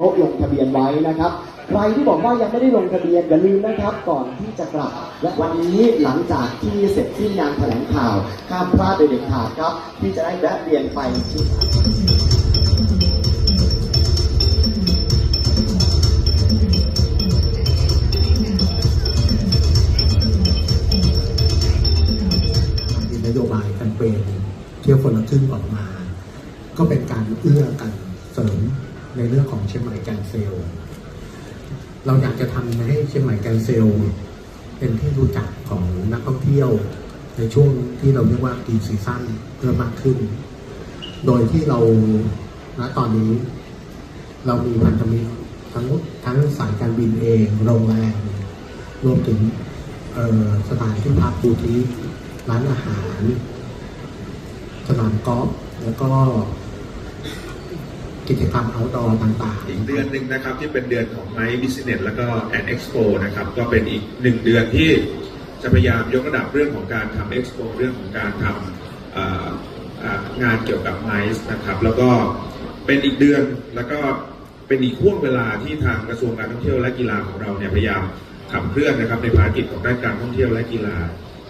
โต๊ะลงทะเบียนไว้นะครับ ใครที่บอกว่ายังไม่ได้ลงทะเบียนอย่าลืมนะครับ ก่อนที่จะกลับ และวันนี้หลังจากที่เสร็จสิ้นงานแถลงข่าวห้ามพลาดโดยเด็ดขาดครับ ที่จะได้แวะเวียนไปที่นโยบายแคมเปญเที่ยวคนละครึ่งออกมา ก็เป็นการเอื้อกันเสริม ในเรื่องของเชียงใหม่แกรนด์เซลเราอยากจะทำให้เชียงใหม่แกรนด์เซลเป็นที่รู้จักของนักท่องเที่ยว ในช่วงที่เราเรียกว่าดีซีซั่นเพิ่มมากขึ้น โดยที่เราณตอนนี้ เรามีพันธมิตรทั้งทั้งสายการบินเองโรงแรมรวมถึงสถานที่พักบูติร้านอาหาร สนามกอล์ฟแล้วก็ กิจกรรม outdoor ต่างๆ อีกเดือนหนึ่งนะครับที่เป็นเดือนของ Night Business แล้วก็ and Expo นะครับก็เป็นอีกหนึ่งเดือนที่จะพยายามยกระดับเรื่องของการทำ Expo เรื่องของการทำงานเกี่ยวกับ Night นะครับ แล้วก็เป็นอีกเดือนแล้วก็เป็นอีกห่วงเวลาที่ทางกระทรวงการท่องเที่ยวและกีฬาของเราเนี่ยพยายามขับเคลื่อนนะครับในภารกิจของด้านการท่องเที่ยวและกีฬา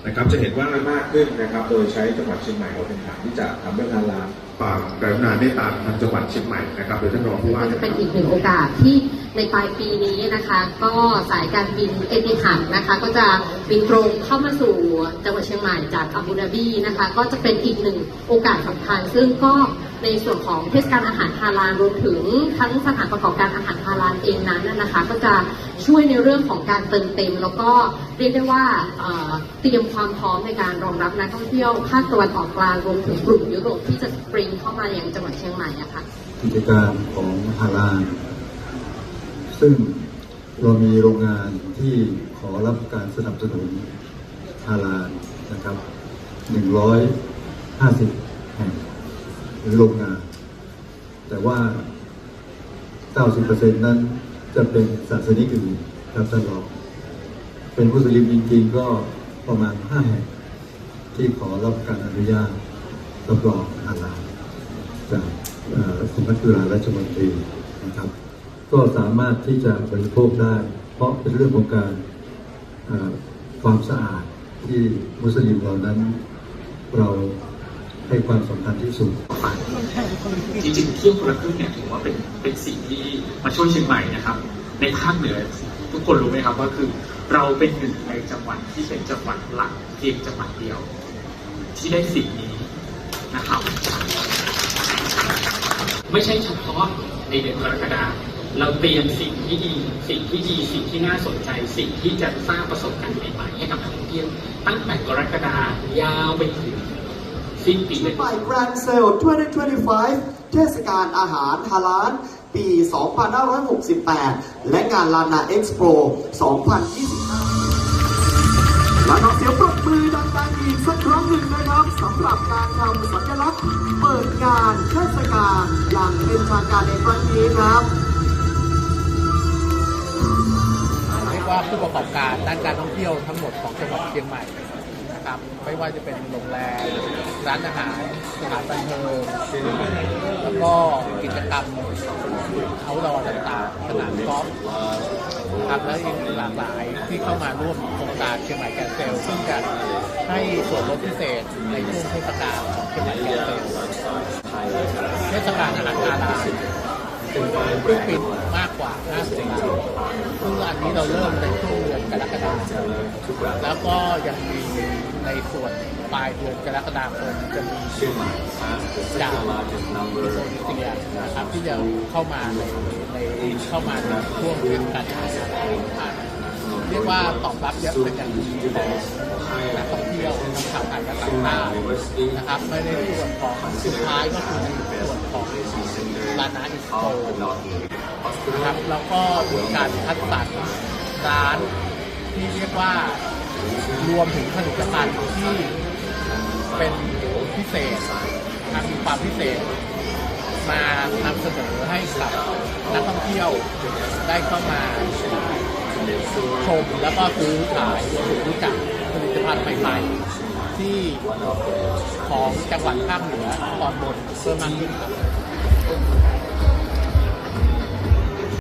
นะครับจะเห็นว่ามากขึ้นนะครับ โดยใช้จังหวัดเชียงใหม่เราเป็นฐานที่จะทำเรื่องงานลานฝากกรุณาเมตตาทางจังหวัดเชียงใหม่นะครับโดยท่านรองผู้ว่าจะเป็นอีกหนึ่งโอกาสที่ในปลายปีนี้นะคะ ก็สายการบินเอติฮัดนะคะ ก็จะบินตรงเข้ามาสู่จังหวัดเชียงใหม่จากอาบูดาบีนะคะ ก็จะเป็นอีกหนึ่งโอกาสสำคัญซึ่งก็ ในส่วนของเทศกาลอาหารฮาลาลรวมถึงทั้งสถานประกอบการอาหารฮาลาลเองนั้นนะคะ ก็จะช่วยในเรื่องของการเติมเต็ม แล้วก็เรียกได้ว่าเตรียมความพร้อมในการรองรับนักท่องเที่ยวภาคตะวันออกกลางรวมถึงกลุ่มยุโรปที่จะปริงเข้ามาอย่างจังหวัดเชียงใหม่ะค่ะกิจการของฮาลาลซึ่งเรามีโรงงานที่ขอรับการสนับสนุนฮาลาลนะครับ 150 แห่ง หรือโรงงาน แต่ว่า 90%นั้นจะเป็นศาสนิกอื่นครับท่านรองเป็นมุสลิมจริงๆก็ประมาณ 5 แห่ง ที่ขอรับการอนุญาตรับรองฮาลาจากสำนักจุฬาราชมนตรีนะครับ ก็สามารถที่จะบริโภคได้ เพราะเป็นเรื่องของการความสะอาดที่มุสลิมเหล่านั้นเรา ให้ความสำคัญที่สุด จริงๆเที่ยวคนละครึ่งเนี่ยถือว่าเป็นเป็นสิ่งที่มาช่วยเชียงใหม่นะครับ ในภาคเหนือทุกคนรู้ไหมครับว่าคือเราเป็นหนึ่งในจังหวัดที่เป็นจังหวัดหลักเพียงจังหวัดเดียว ที่ได้สิ่งนี้นะครับ ไม่ใช่เฉพาะในเดือนกรกฎาเราเตรียมสิ่งที่ดี สิ่งที่ดี สิ่งที่น่าสนใจ สิ่งที่จะสร้างประสบการณ์ใหม่ๆให้กับนักท่องเที่ยวตั้งแต่กรกฎายาวไปถึง สิ้นปีเชียงใหม่แกรนด์เซล2025 เทศกาลอาหารฮาลาลปี 2568 และงานลานาเอ็กซ์โป2025และนอกเสียงปรบมือดังๆอีกสักครั้งหนึ่งนะครับสำหรับการทำสัญลักษณ์เปิดงานเทศกาลอย่างเป็นทางการในครั้งนี้ครับเรียกว่าผู้ประกอบการด้านการท่องเที่ยวทั้งหมดของจังหวัดเชียงใหม่ นะครับ ไม่ว่าจะเป็นโรงแรมร้านอาหารสถานบันเทิงแล้วก็กิจกรรมเอาดอต่างๆสนามกอล์ฟครับและอีกหลากหลายที่เข้ามาร่วมโครงการเชียงใหม่แกรนด์เซลซึ่งจะให้ส่วนลดพิเศษในช่วงเทศกาลของเชียงใหม่แกรนด์เซลเทศกาลอาหารฮาลาซึ่งปีมากกว่า50ซึ่งอันนี้เราเริ่มในช่วงเดือน กรกฎาคมแล้วก็ยังมีในส่วนปลายเดือนกรกฎาคมจะมีจากอินโดนีเซียนะครับที่จะเข้ามาในในเข้ามาในช่วงเดือนกันยายนเรียกว่าตอบรับเยอะเป็นอย่างดีของนักท่องเที่ยวทั้งชาวต่างชาตินะครับไม่ได้ส่วนของสุดท้ายก็คือในส่วนของร้านาอิสโตนะครับแล้วก็มีการคัดสรรร้าน ที่เรียกว่ารวมถึงผลิตภัณฑ์ที่เป็นพิเศษทำมีความพิเศษ มานำเสนอให้กับนักท่องเที่ยวได้เข้ามาชมแล้วก็ซื้อขายรวมถึงรู้จักผลิตภัณฑ์ใหม่ๆที่ของจังหวัดภาคเหนือตอนบนเพิ่มมากขึ้นครับ